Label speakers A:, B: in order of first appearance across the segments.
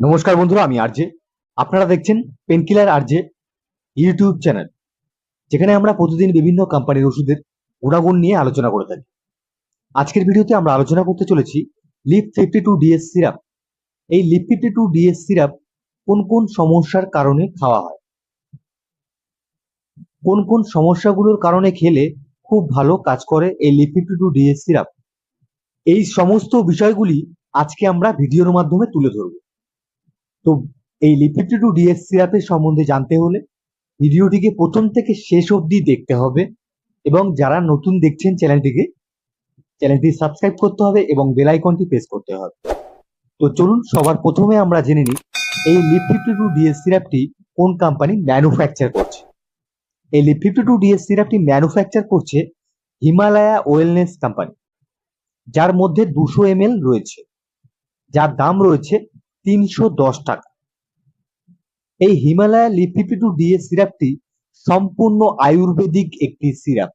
A: নমস্কার বন্ধুরা, আমি আরজে। আপনারা দেখছেন পেনকিলার আরজে ইউটিউব চ্যানেল, যেখানে আমরা প্রতিদিন বিভিন্ন কোম্পানির ওষুধের গুণাগুণ নিয়ে আলোচনা করে থাকি। আজকের ভিডিওতে আমরা আলোচনা করতে চলেছি Liv fifty two DS syrup. এই Liv fifty two DS syrup কোন কোন সমস্যার কারণে খাওয়া হয়? কোন কোন সমস্যাগুলোর কারণে খেলে খুব ভালো কাজ করে এই Liv fifty two DS syrup? এই সমস্ত বিষয়গুলি আজকে আমরা ভিডিওর মাধ্যমে তুলে ধরব। তো এই লিপিড টু ডিএস সিরাপের সম্বন্ধে জানতে হলে ভিডিওটিকে প্রথম থেকে শেষ অবধি দেখতে হবে এবং যারা নতুন দেখছেন চ্যানেলটিকে, চ্যানেলটি সাবস্ক্রাইব করতে হবে এবং বেল আইকনটি প্রেস করতে হবে। তো চলুন সবার প্রথমে আমরা জেনে নিই এই লিপ ফিফটি টু ডিএস সিরাপটি কোন কোম্পানি ম্যানুফ্যাকচার করছে। এই লিপ ফিফটি টু ডিএস সিরাপটি ম্যানুফ্যাকচার করছে হিমালয়া ওয়েলনেস কোম্পানি যার মধ্যে দুশো এম রয়েছে। যার দাম রয়েছে তিনশো দশ টাকা। এই Himalaya Liv fifty two DS সিরাপটি সম্পূর্ণ আয়ুর্বেদিক একটি সিরাপ।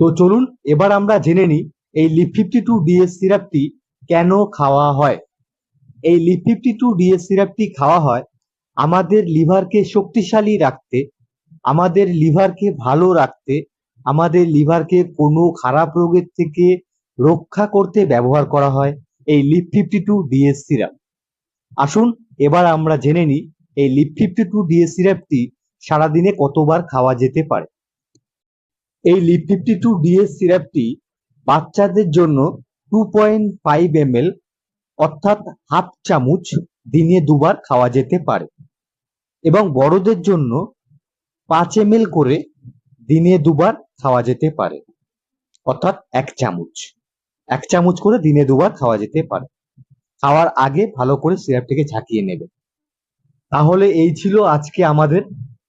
A: তো চলুন, এবার আমরা জেনে নিই এই লিপ ফিফটি টু ডিএস সিরাপটি কেন খাওয়া হয়। এই লিপ ফিফটি টু ডিএস সিরাপটি খাওয়া হয় আমাদের লিভারকে শক্তিশালী রাখতে, আমাদের লিভারকে ভালো রাখতে, আমাদের লিভারকে কোনো খারাপ রোগের থেকে রক্ষা করতে ব্যবহার করা হয় এই Liv fifty two DS syrup. আসুন এবার আমরা জেনে নিই, এই লিপ ফিফটি টু ডিএস সিরাপটি সারাদিনে কতবার খাওয়া যেতে পারে? এই লিপ ফিফটি টু ডিএস সিরাপটি বাচ্চাদের জন্য two point five M L অর্থাৎ হাফ চামচ দিনে দুবার খাওয়া যেতে পারে। এবং বড়দের জন্য পাঁচ এম এল করে দিনে দুবার খাওয়া যেতে পারে। অর্থাৎ এক চামচ। এক চামচ করে দিনে দুবার খাওয়া যেতে পারে। খাওয়ার আগে ভালো করে সিরাপটিকে ঝাঁকিয়ে নেবে। তাহলে এই ছিল আজকে আমাদের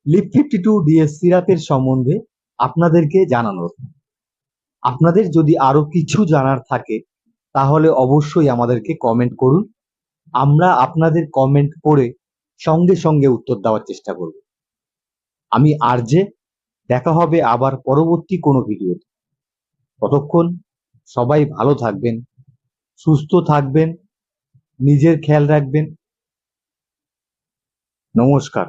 A: লিপ ফিফটি টু ডিএস সিরাপের সম্বন্ধে আপনাদেরকে জানানোর। আপনাদের যদি আরও কিছু জানার থাকে, তাহলে অবশ্যই আমাদেরকে কমেন্ট করুন। আমরা আপনাদের কমেন্ট পড়ে সঙ্গে সঙ্গে উত্তর দেওয়ার চেষ্টা করব। আমি আর যে দেখা হবে আবার পরবর্তী কোনো ভিডিওতে। ততক্ষণ সবাই ভালো থাকবেন, সুস্থ থাকবেন। নিজের খেয়াল রাখবেন নমস্কার